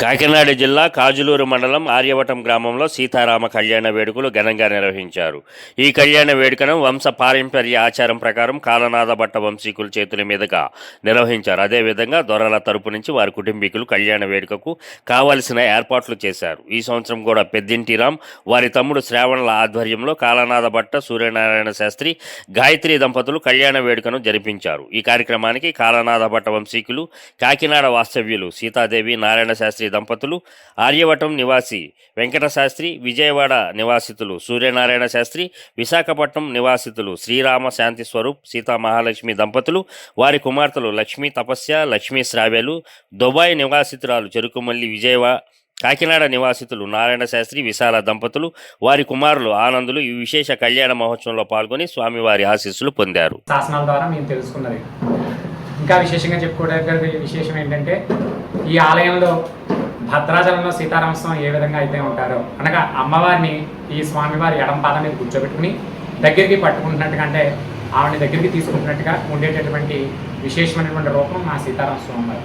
కాకినాడ జిల్లా కాజులూరు మండలం ఆర్యవటం గ్రామంలో సీతారామ కళ్యాణ వేడుకలు ఘనంగా నిర్వహించారు. ఈ కళ్యాణ వేడుకను వంశ పారంపర్య ఆచారం ప్రకారం కాలనాథ భట్ట వంశీకుల చేతుల మీదుగా నిర్వహించారు. అదేవిధంగా దొరల తరపు నుంచి వారి కుటుంబీకులు కళ్యాణ వేడుకకు కావలసిన ఏర్పాట్లు చేశారు. ఈ సంవత్సరం కూడా పెద్దింటి రామ్ వారి తమ్ముడు శ్రావణుల ఆధ్వర్యంలో కాలనాథ భట్ట సూర్యనారాయణ శాస్త్రి గాయత్రి దంపతులు కళ్యాణ వేడుకను జరిపించారు. ఈ కార్యక్రమానికి కాలనాథ భట్ట వంశీకులు కాకినాడ వాస్తవ్యులు సీతాదేవి నారాయణ శాస్త్రి దంపతులు ఆర్యవటం నివాసి వెంకట శాస్త్రి విజయవాడ నివాసితులు సూర్యనారాయణ శాస్త్రి విశాఖపట్నం నివాసితులు శ్రీరామ శాంతి స్వరూప్ సీతా మహాలక్ష్మి దంపతులు వారి కుమార్తెలు లక్ష్మీ తపస్య లక్ష్మీ శ్రావ్యలు దుబాయ్ నివాసితురాలు చెరుకుమల్లి విజయవా కాకినాడ నివాసితులు నారాయణ శాస్త్రి విశాల దంపతులు వారి కుమారులు ఆనందులు ఈ విశేష కళ్యాణ మహోత్సవంలో పాల్గొని స్వామివారి ఆశీస్సులు పొందారు. శాసనాల ద్వారా మేము తెలుసుకున్నది. ఇంకా విశేషంగా చెప్పుకోవడానికి విశేషం ఏంటంటే ఈ ఆలయంలో భద్రాచలంలో సీతారామస్వామి ఏ విధంగా అయితే ఉంటారో అనగా అమ్మవారిని ఈ స్వామివారి ఎడం పాదం మీద కూర్చోబెట్టుకుని దగ్గరికి పట్టుకుంటున్నట్టుగా అంటే ఆవిడని దగ్గరికి తీసుకుంటున్నట్టుగా ఉండేటటువంటి విశేషమైనటువంటి రూపం మా సీతారామ స్వామి వారు.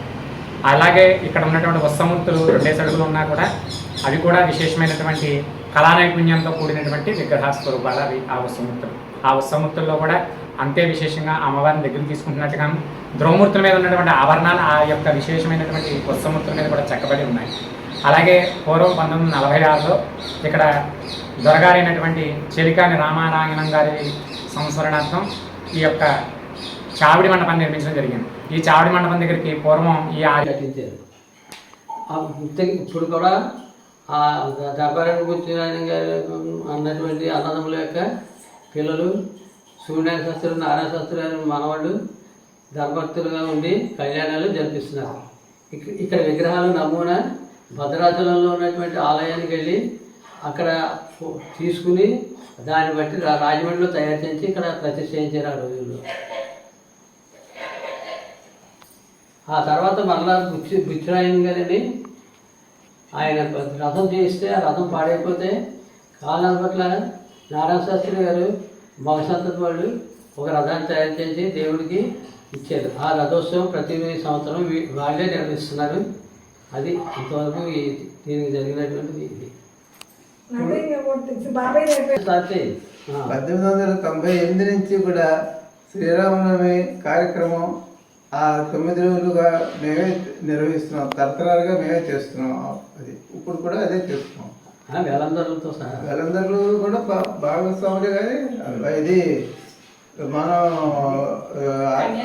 అలాగే ఇక్కడ ఉన్నటువంటి వస్తమూర్తులు రెండేసి అడుగులు ఉన్నా కూడా అవి కూడా విశేషమైనటువంటి కళా నైపుణ్యంతో కూడినటువంటి విగ్రహ స్వరూపాలు అవి ఆ వస్తమూర్తులు ఆ వస్తమూర్తుల్లో కూడా అంతే విశేషంగా అమ్మవారిని దగ్గరికి తీసుకుంటున్నట్టుగా ద్రౌమూర్తుల మీద ఉన్నటువంటి ఆభరణాలు ఆ యొక్క విశేషమైనటువంటి వస్తమూర్తుల మీద కూడా చెక్కబడి ఉన్నాయి. అలాగే పూర్వం పంతొమ్మిది వందల నలభై ఆరులో ఇక్కడ దొరగారైనటువంటి చెలికాని రామారాయణం గారి సంస్మరణార్థం ఈ యొక్క చావిడి మండపాన్ని నిర్మించడం జరిగింది. ఈ చావిడి మండపం దగ్గరికి పూర్వం ఈ ఆర్య ఆ ఇప్పుడు కూడా ఆ దర్బారానికి వచ్చిన అన్నటువంటి అన్నదముల యొక్క పిల్లలు సూర్యనారాయణ శాస్త్రి నారాయణ శాస్త్రి గారి మనవాళ్ళు ధర్మభక్తులుగా ఉండి కళ్యాణాలు జరిపిస్తున్నారు. ఇక్కడ విగ్రహాలు నమూనా భద్రాచలంలో ఉన్నటువంటి ఆలయానికి వెళ్ళి అక్కడ తీసుకుని దాన్ని బట్టి రాజమండ్రిలో తయారు చేసి ఇక్కడ ప్రతిష్ఠ చేయించారు ఆ రోజుల్లో ఆ తర్వాత మరలా బుచ్చి బుచ్చిరాయన్ గారిని ఆయన రథం చేయిస్తే ఆ రథం పాడైపోతే కాలం పట్ల నారాయణ శాస్త్రి గారు మగసంతతి వాళ్ళు ఒక రథాన్ని తయారు చేసి దేవుడికి ఇచ్చారు. ఆ రథోత్సవం ప్రతి సంవత్సరం వాళ్ళే నిర్వహిస్తున్నారు. అది ఇంతవరకు దీనికి జరిగినటువంటిది ఇది. పద్దెనిమిది వందల తొంభై ఎనిమిది నుంచి కూడా శ్రీరామనవమి కార్యక్రమం ఆ తొమ్మిది రోజులుగా మేమే నిర్వహిస్తున్నాం. తరతరాలుగా మేమే చేస్తున్నాం. అది ఇప్పుడు కూడా అదే చేస్తున్నాం. సహా. వాళ్ళందరూ కూడా భాగస్వాములే కానీ ఇది మనం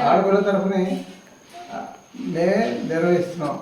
ఆడపిల్ల తరఫుని మేమే నిర్వహిస్తున్నాం.